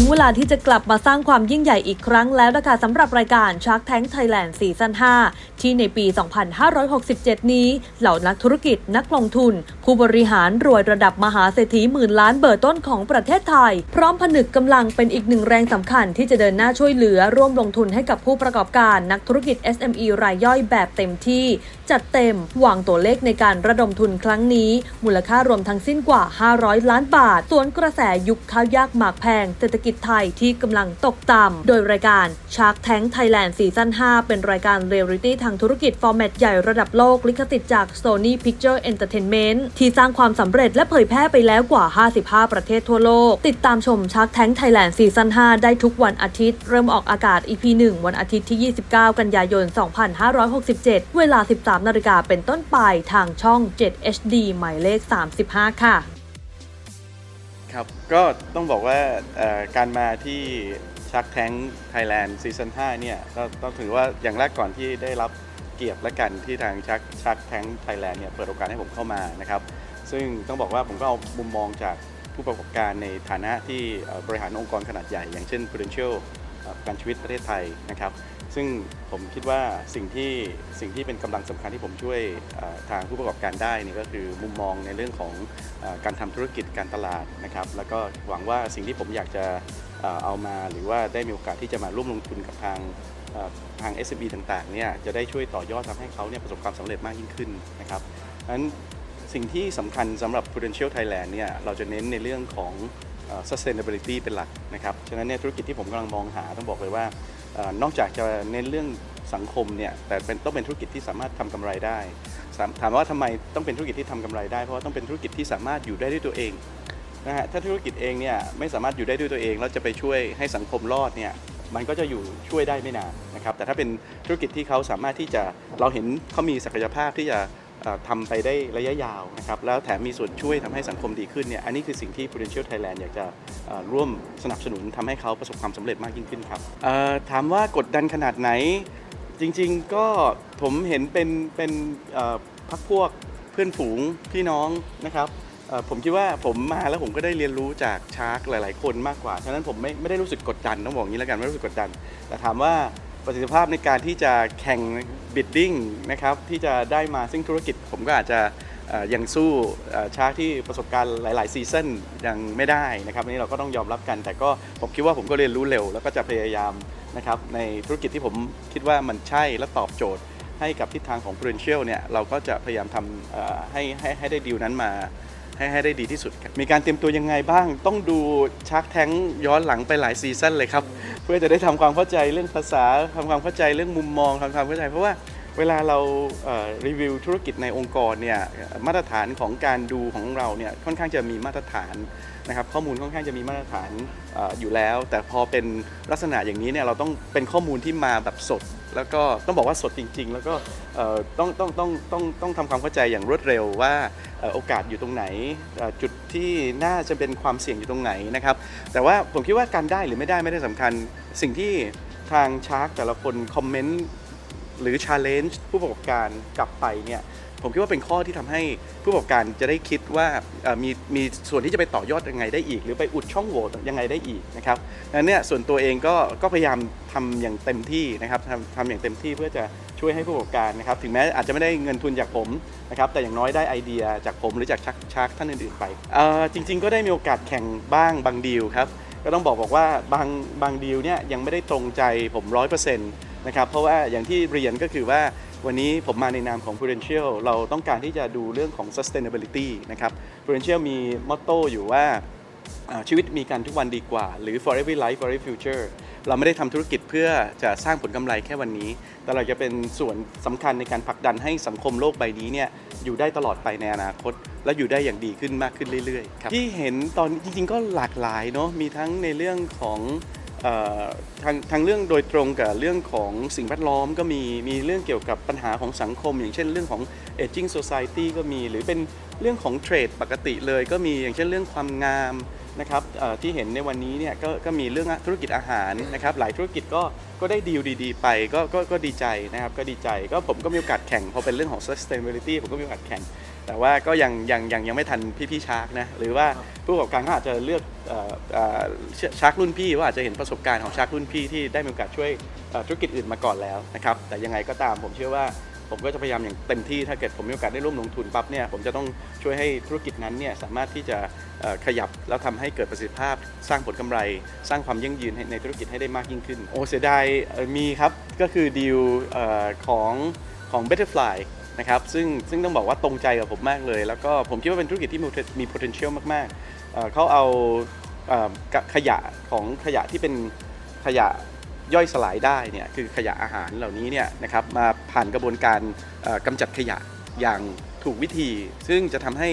ถึงเวลาที่จะกลับมาสร้างความยิ่งใหญ่อีกครั้งแล้วนะคะสำหรับรายการ Shark Tank Thailand ซีซั่น5 ที่ในปี 2567 นี้ เหล่านักธุรกิจนักลงทุน ผู้บริหารรวยระดับมหาเศรษฐีหมื่นล้านเบอร์ต้นของประเทศไทย พร้อมผนึกกำลังเป็นอีกหนึ่งแรงสำคัญที่จะเดินหน้าช่วยเหลือร่วมลงทุนให้กับผู้ประกอบการนักธุรกิจ SME รายย่อยแบบเต็มที่ จัดเต็มวางตัวเลขในการระดมทุนครั้งนี้ มูลค่ารวมทั้งสิ้นกว่า 500 ล้านบาทสวนกระแสยุคข้าวยากหมากแพงเศรษฐกิจไทยที่กำลังตกต่ำ โดยรายการ Shark Tank Thailand ซีซั่น5เป็นรายการเรียลลิตี้ทางธุรกิจ ฟอร์แมตใหญ่ระดับโลก ลิขสิทธิ์จาก Sony Picture Entertainment ที่สร้างความสำเร็จและเผยแพร่ไปแล้วกว่า 55 ประเทศทั่วโลก ติดตามชม Shark Tank Thailand ซีซั่น5ได้ทุกวันอาทิตย์ เริ่มออกอากาศ EP 1 วันอาทิตย์ที่ 29 กันยายน 2567 เวลา 13 นาฬิกาเป็นต้นไปทางช่อง 7 HD หมายเลข 35 ค่ะ ครับ ก็ต้องบอกว่าการมาที่ชักแท้งไทยแลนด์ซีซั่น5เนี่ยก็ต้องถือว่าอย่างแรกก่อนที่ได้รับเกียรติและกันที่ทางชักชักแท้งไทยแลนด์เนี่ยเปิดโอกาสให้ผมเข้ามานะครับ ซึ่งต้องบอกว่าผมก็เอามุมมองจากผู้ประกอบการในฐานะที่บริหารองค์กรขนาดใหญ่ อย่างเช่น Prudential ประกันชีวิตประเทศไทยนะครับ ซึ่งผมคิดว่าสิ่งที่สิ่งที่เป็นกำลังสำคัญที่ผมช่วยทางผู้ประกอบการได้นี่ก็คือมุมมองในเรื่องของอการทำธุรกิจการตลาดนะครับ แล้วก็หวังว่าสิ่งที่ผมอยากจะเอามาหรือว่าได้มีโอกาสที่จะมาร่วมลงทุนกับทางทาง s อ b ต่างๆเนี่ยจะได้ช่วยต่อยอดทำให้เขาเนี่ยประสบความสำเร็จมากยิ่งขึ้นนะครับนั้นสิ่งที่สำคัญสำหรับ Prudential Thailand เนี่ยเราจะเน้นในเรื่องของ sustainability เป็นหลักนะครับ ฉะนั้นเนี่ยธุรกิจที่ผมกำลังมองหาต้องบอกเลยว่า นอกจากจะเน้นเรื่องสังคมเนี่ยแต่เป็นต้องเป็นธุรกิจที่สามารถทำกำไรได้ถามว่าทำไมต้องเป็นธุรกิจที่ทำกำไรได้ เพราะว่าต้องเป็นธุรกิจที่สามารถอยู่ได้ด้วยตัวเองนะฮะถ้าธุรกิจเองเนี่ยไม่สามารถอยู่ได้ด้วยตัวเองแล้วจะไปช่วยให้สังคมรอดเนี่ยมันก็จะอยู่ช่วยได้ไม่นานนะครับแต่ถ้าเป็นธุรกิจที่เขาสามารถที่จะเราเห็นเขามีศักยภาพที่จะ ทำไปได้ระยะยาวนะครับแล้วแถมมีส่วนช่วยทำให้สังคมดีขึ้นเนี่ยอันนี้คือสิ่งที่ Prudential Thailand อยากจะร่วมสนับสนุนทำให้เขาประสบความสำเร็จมากยิ่งขึ้นครับถามว่ากดดันขนาดไหน จริงๆก็ผมเห็นเป็นเป็นพักพวกเพื่อนฝูงพี่น้องนะครับผมคิดว่าผมมาแล้วผมก็ได้เรียนรู้จากชาร์กหลาย ๆ คนมากกว่า ฉะนั้นผมไม่ไม่ได้รู้สึกกดดันต้องบอกงี้แล้วกันไม่รู้สึกกดดัน แต่ถามว่าประสิทธิภาพในการที่จะแข่ง บิดดิ้งนะครับที่จะได้มาซึ่งธุรกิจผมก็อาจจะยังสู้เอ่อชาที่ประสบการณ์หลาย ๆ ซีซั่นยังไม่ได้นะครับอันนี้เราก็ต้องยอมรับกัน แต่ก็ผมคิดว่าผมก็เรียนรู้เร็ว แล้วก็จะพยายามนะครับในธุรกิจที่ผมคิดว่ามันใช่และตอบโจทย์ให้กับทิศทางของ Prudential เนี่ยเราก็จะพยายามทำให้ให้ให้ได้ดีลนั้นมา ให้ให้ได้ดีที่สุดครับมีการเตรียมตัวยังไงบ้าง ต้องดูชาร์กแท้งย้อนหลังไปหลายซีซั่นเลยครับ เพื่อจะได้ทำความเข้าใจเรื่องภาษาทำความเข้าใจเรื่องมุมมองทำความเข้าใจ เพราะว่าเวลาเรารีวิวธุรกิจในองค์กรเนี่ยมาตรฐานของการดูของเราเนี่ยค่อนข้างจะมีมาตรฐานนะครับข้อมูลค่อนข้างจะมีมาตรฐานออยู่แล้ว แต่พอเป็นลักษณะอย่างนี้เนี่ยเราต้องเป็นข้อมูลที่มาแบบสด แล้วก็ต้องบอกว่าสดจริง ๆ แล้วก็ต้องต้องต้องต้องต้องทำความเข้าใจอย่างรวดเร็วว่าโอกาสอยู่ตรงไหนจุดที่น่าจะเป็นความเสี่ยงอยู่ตรงไหนนะครับ แต่ว่าผมคิดว่าการได้หรือไม่ได้ไม่ได้สำคัญ สิ่งที่ทางชาร์กแต่ละคนคอมเมนต์หรือชาเลนจ์ผู้ประกอบการกลับไปเนี่ย ผมคิดว่าเป็นข้อที่ทำให้ผู้ประกอบการจะได้คิดว่ามีมีส่วนที่จะไปต่อยอดยังไงได้อีก หรือไปอุดช่องโหว่ยังไงได้อีกนะครับดังนั้นเนี่ยส่วนตัวเองก็ก็พยายามทำอย่างเต็มที่นะครับทำทำอย่างเต็มที่เพื่อจะช่วยให้ผู้ประกอบการนะครับ ถึงแม้อาจจะไม่ได้เงินทุนจากผมนะครับแต่อย่างน้อยได้ไอเดียจากผมหรือจากชักชักท่านอื่นๆไปจริง ๆ ก็ได้มีโอกาสแข่งบ้างบางดีลครับก็ต้องบอกบอกว่าบางบางดีลเนี่ยยังไม่ได้ตรงใจผมร้อยเปอร์เซ็นต์ นะครับเพราะว่าอย่างที่เรียนก็คือว่าวันนี้ผมมาในนามของ Prudential เราต้องการที่จะดูเรื่องของ sustainability นะครับ Prudential มีมอตโต้อยู่ว่าชีวิตมีกันทุกวันดีกว่า หรือ for every life for every future เราไม่ได้ทำธุรกิจเพื่อจะสร้างผลกำไรแค่วันนี้ แต่เราจะเป็นส่วนสำคัญในการผลักดันให้สังคมโลกใบนี้เนี่ยอยู่ได้ตลอดไปในอนาคต และอยู่ได้อย่างดีขึ้นมากขึ้นเรื่อยๆครับที่เห็นตอนจริงๆก็หลากหลายเนาะมีทั้งในเรื่องของ ทางทางเรื่องโดยตรงกับเรื่องของสิ่งแวดล้อมก็มีมีเรื่องเกี่ยวกับปัญหาของสังคม อย่างเช่นเรื่องของ aging society ก็มี หรือเป็นเรื่องของเทรดปกติเลยก็มีอย่างเช่นเรื่องความงามนะครับที่เห็นในวันนี้เนี่ยก็ก็มีเรื่องธุรกิจอาหารนะครับหลายธุรกิจก็ก็ได้ดีลดีๆ ไปก็ก็ก็ดีใจนะครับก็ดีใจก็ผมก็มีโอกาสแข่งพอเป็นเรื่องของ sustainability ผมก็มีโอกาสแข่ง แต่ว่าก็ยังยังยังยังไม่ทันพี่ๆชาร์กนะหรือว่าผู้ประกอบการก็อาจจะเลือกเอ่อเอ่อชาร์กรุ่นพี่ว่าอาจจะเห็นประสบการณ์ของชาร์กรุ่นพี่ที่ได้มีโอกาสช่วยเอ่อธุรกิจอื่นมาก่อนแล้วนะครับแต่ยังไงก็ตามผมเชื่อว่าผมก็จะพยายามอย่างเต็มที่ถ้าเกิดผมมีโอกาสได้ร่วมลงทุนปั๊บเนี่ยผมจะต้องช่วยให้ธุรกิจนั้นเนี่ยสามารถที่จะเอ่อขยับแล้วทำให้เกิดประสิทธิภาพ สร้างผลกำไร สร้างความยั่งยืนให้ในธุรกิจให้ได้มากยิ่งขึ้น โอ้เสียดายเอ่อมีครับ ก็คือดีลเอ่อของของ Betterfly นะครับซึ่งซึ่งต้องบอกว่าตรงใจกับผมมากเลย แล้วก็ผมคิดว่าเป็นธุรกิจที่มี potential มากๆ เขาเอาขยะของขยะที่เป็นขยะย่อยสลายได้เนี่ยคือขยะอาหารเหล่านี้เนี่ยนะครับมาผ่านกระบวนการเอ่อกำจัดขยะอย่างถูกวิธี ซึ่งจะทำให้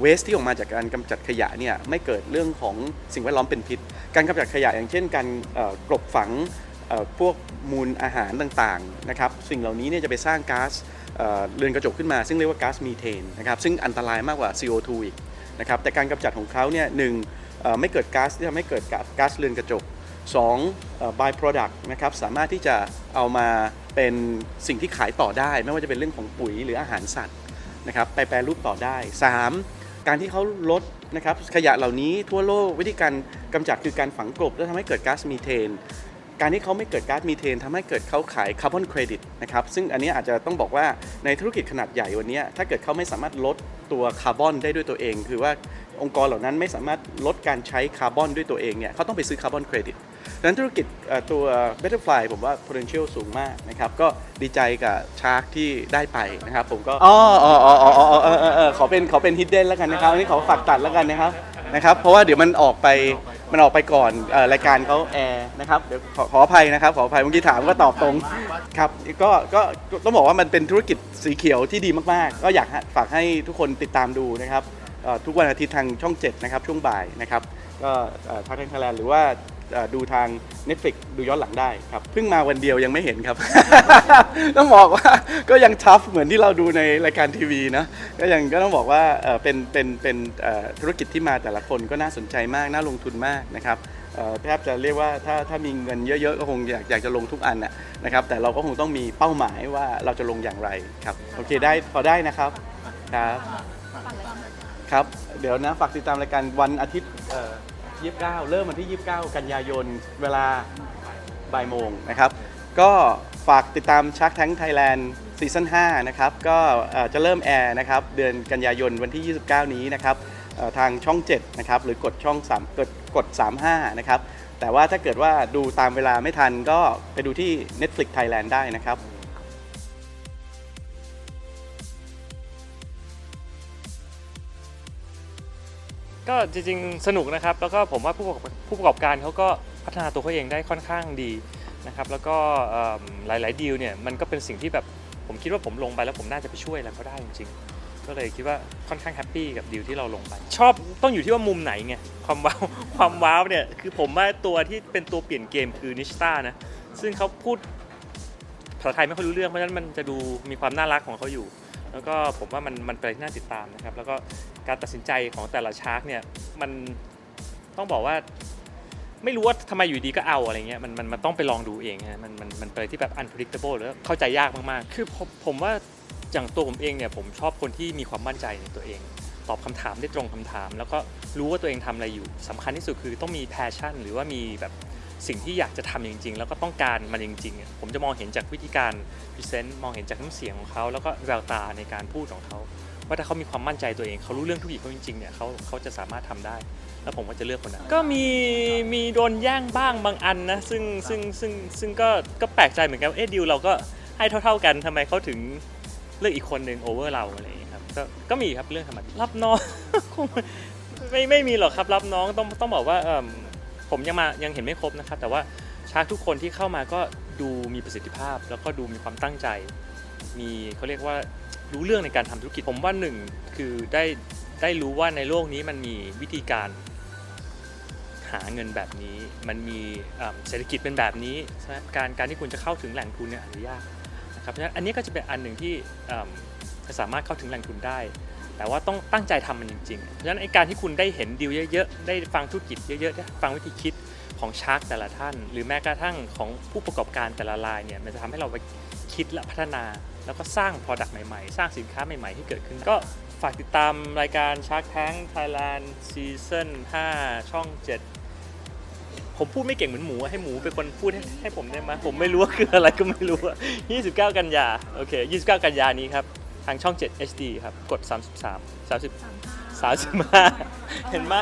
เวสที่ออกมาจากการกำจัดขยะเนี่ยไม่เกิดเรื่องของสิ่งแวดล้อมเป็นพิษ การกำจัดขยะอย่างเช่น การกลบฝังพวกมูลอาหารต่างๆนะครับสิ่งเหล่านี้เนี่ยจะไปสร้างก๊าซ เรือนกระจกขึ้นมา ซึ่งเรียกว่าก๊าซมีเทนนะครับซึ่งอันตรายมากกว่า CO2 อีกนะครับแต่การกำจัดของเขาเนี่ยหนึ่งไม่เกิดก๊าซที่ทำให้เกิดก๊าซเรือนกระจก2เอ่อ by product นะครับสามารถที่จะเอามาเป็นสิ่งที่ขายต่อได้ ไม่ว่าจะเป็นเรื่องของปุ๋ยหรืออาหารสัตว์นะครับไปแปรรูปต่อได้ 3. การที่เขาลดนะครับขยะเหล่านี้ทั่วโลกวิธีการกำจัดคือการฝังกลบ แล้วทำให้เกิดก๊าซมีเทน การที่เขาไม่เกิดก๊าซมีเทนทำให้เกิดเขาขายคาร์บอนเครดิตนะครับซึ่งอันนี้อาจจะต้องบอกว่าในธุรกิจขนาดใหญ่วันนี้ถ้าเกิดเขาไม่สามารถลดตัวคาร์บอนได้ด้วยตัวเอง คือว่าองค์กรเหล่านั้นไม่สามารถลดการใช้คาร์บอนด้วยตัวเองเนี่ยเขาต้องไปซื้อคาร์บอนเครดิตดังนั้นธุรกิจตัว Betterfly ผมว่า potential สูงมากนะครับ ก็ดีใจกับชาร์กที่ได้ไปนะครับ ผมก็อ๋ออ๋ออ๋ออ๋ออ๋อขอเป็นขอเป็น hidden แล้วกันนะครับอันนี้ขอฝากตัดแล้วกันนะครับ นะครับเพราะว่าเดี๋ยวมันออกไปมันออกไปก่อนเอ่อรายการเขาแอร์นะครับเดี๋ยวขอขออภัยนะครับขออภัยเมื่อกี้ถามก็ตอบตรงครับก็ก็ก็ต้องบอกว่ามันเป็นธุรกิจสีเขียวที่ดีมาก ๆ ก็อยากฝากให้ทุกคนติดตามดูนะครับเอ่อทุกวันอาทิตย์ทางช่อง 7 นะครับช่วงบ่ายนะครับก็ทางไทยแลนด์หรือว่า ดูทาง Netflix ดูย้อนหลังได้ครับ เพิ่งมาวันเดียวยังไม่เห็นครับ ต้องบอกว่าก็ยังทัฟเหมือนที่เราดูในรายการทีวีนะก็ยังก็ต้องบอกว่าเป็นเป็นเป็นธุรกิจที่มาแต่ละคนก็น่าสนใจมากน่าลงทุนมากนะครับแทบจะเรียกว่าถ้าถ้ามีเงินเยอะๆ ก็คงอยากอยากจะลงทุกอันนะครับ แต่เราก็คงต้องมีเป้าหมายว่าเราจะลงอย่างไรครับ โอเคได้พอได้นะครับครับ ครับ เดี๋ยวนะ ฝากติดตามรายการวันอาทิตย์ 29 เริ่มวันที่ 29 กันยายน เวลาบ่ายโมงนะครับ ก็ฝากติดตาม Shark Tank Thailand ซีซั่น5นะครับ ก็จะเริ่มแอร์นะครับ เดือนกันยายนวันที่ 29 นี้นะครับทางช่อง 7 นะครับ หรือกดช่อง 3 กดกด 35 นะครับ แต่ว่าถ้าเกิดว่าดูตามเวลาไม่ทันก็ไปดูที่ Netflix Thailand ได้นะครับ ก็จริงๆ สนุกนะครับ แล้วก็ผมว่าผู้ประกอบผู้ประกอบการเขาก็พัฒนาตัวเขาเองได้ค่อนข้างดีนะครับ แล้วก็หลายๆดีลเนี่ยมันก็เป็นสิ่งที่แบบผมคิดว่าผมลงไปแล้วผมน่าจะไปช่วยอะไรเขาได้จริงๆ ก็เลยคิดว่าค่อนข้างแฮปปี้กับดีลที่เราลงไป ชอบต้องอยู่ที่ว่ามุมไหนไงความว้าวความว้าวเนี่ยคือผมว่าตัวที่เป็นตัวเปลี่ยนเกมคือนิชตานะซึ่งเขาพูดภาษาไทยไม่ค่อยรู้เรื่องเพราะฉะนั้นมันจะดูมีความน่ารักของเขาอยู่ แล้วก็ผมว่ามันมันเป็นอะไรที่น่าติดตามนะครับ แล้วก็ การตัดสินใจของแต่ละชาร์กเนี่ยมันต้องบอกว่าไม่รู้ว่าทำไมอยู่ดีก็เอาอะไรเงี้ยมันมันมันต้องไปลองดูเองฮะมันมันมันเป็นอะไรที่แบบ unpredictable แล้วเข้าใจยากมากๆ คือผมผมว่าอย่างตัวผมเองเนี่ยผมชอบคนที่มีความมั่นใจในตัวเอง ตอบคำถามได้ตรงคำถาม แล้วก็รู้ว่าตัวเองทำอะไรอยู่สำคัญที่สุดคือต้องมี passion หรือว่ามีแบบสิ่งที่อยากจะทำจริง ๆ แล้วก็ต้องการมันจริงๆ ผมจะมองเห็นจากวิธีการพรีเซนต์มองเห็นจากน้ำเสียงของเขา แล้วก็แววตาในการพูดของเขา ว่าถ้าเขามีความมั่นใจตัวเองเขารู้เรื่องธุรกิจเขาจริงๆเนี่ยเขาเขาจะสามารถทำได้ แล้วผมก็จะเลือกคนนั้นก็มีมีโดนแย่งบ้างบางอันนะซึ่งซึ่งซึ่งซึ่งก็ก็แปลกใจเหมือนกันเอ๊ะดิวเราก็ให้เท่า ๆกันทำไมเขาถึงเลือกอีกคนหนึ่งโอเวอร์เราอะไรอย่างเงี้ครับก็ก็มีครับเรื่องธรรมดารับน้องคงไม่ไม่มีหรอกครับรับน้องต้องต้องบอกว่าเอิ่มผมยังมายังเห็นไม่ครบนะครับแต่ว่าชาร์กทุกคนที่เข้ามาก็ดูมีประสิทธิภาพ แล้วก็ดูมีความตั้งใจ มีเขาเรียกว่ารู้เรื่องในการทำธุรกิจผมว่าหนึ่งคือได้ได้รู้ว่าในโลกนี้มันมีวิธีการหาเงินแบบนี้ มันมีเศรษฐกิจเป็นแบบนี้การการที่คุณจะเข้าถึงแหล่งทุนเนี่ยอาจจะยากนะครับเพราะฉะนั้นอันนี้ก็จะเป็นอันหนึ่งที่สามารถเข้าถึงแหล่งทุนได้ แต่ว่าต้องตั้งใจทำมันจริงๆ เพราะฉะนั้นไอการที่คุณได้เห็นดีลเยอะๆ ได้ฟังธุรกิจเยอะๆได้ฟังวิธีคิดของชาร์กแต่ละท่าน หรือแม้กระทั่งของผู้ประกอบการแต่ละรายเนี่ยมันจะทำให้เราไปคิดและพัฒนา แล้วก็สร้าง Product ใหม่ๆ สร้างสินค้าใหม่ๆ ที่เกิดขึ้น ก็ฝากติดตามรายการ Shark Tank Thailand Season 5 ช่อง 7 ผมพูดไม่เก่งเหมือนหมู ให้หมูเป็นคนพูดให้ให้ผมได้ไหมผมไม่รู้ว่าคืออะไรก็ไม่รู้อะ29 กันยาโอเค 29 กันยานี้ครับ ทางช่อง 7 HD ครับ กด 33 30 35 เห็นไหม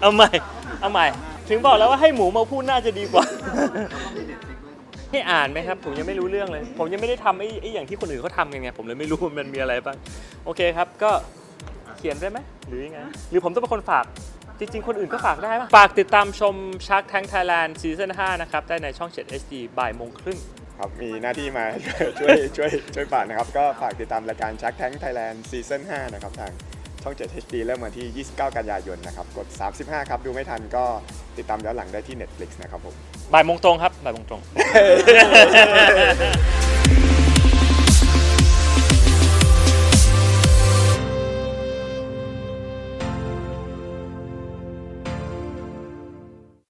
เอาใหม่ เอาใหม่ ถึงบอกแล้วว่าให้หมูมาพูดน่าจะดีกว่า ให้อ่านไหมครับ ผมยังไม่รู้เรื่องเลย ผมยังไม่ได้ทำไอ้ไอ้อย่างที่คนอื่นเขาทำกันไงผมเลยไม่รู้ว่ามันมีอะไรบ้างโอเคครับก็เขียนได้ไหมหรือยังไงหรือผมต้องเป็นคนฝากจริงๆ คนอื่นก็ฝากได้ปะฝากติดตามชม Shark Tank Thailand Season 5นะครับ ได้ในช่อง 7 HD บ่ายโมงครึ่ง ครับ มีหน้าที่มา ช่วยช่วยช่วยฝากนะครับ ก็ฝากติดตามรายการ Shark Tank Thailand Season 5นะครับ ทางช่อง 7 HD เริ่มวันที่ 29 กันยายนนะครับ กด 35 ครับ ดูไม่ทันก็ ติดตามย้อนหลังได้ที่ Netflix นะครับผม บ่ายโมงตรงครับบ่ายโมงตรง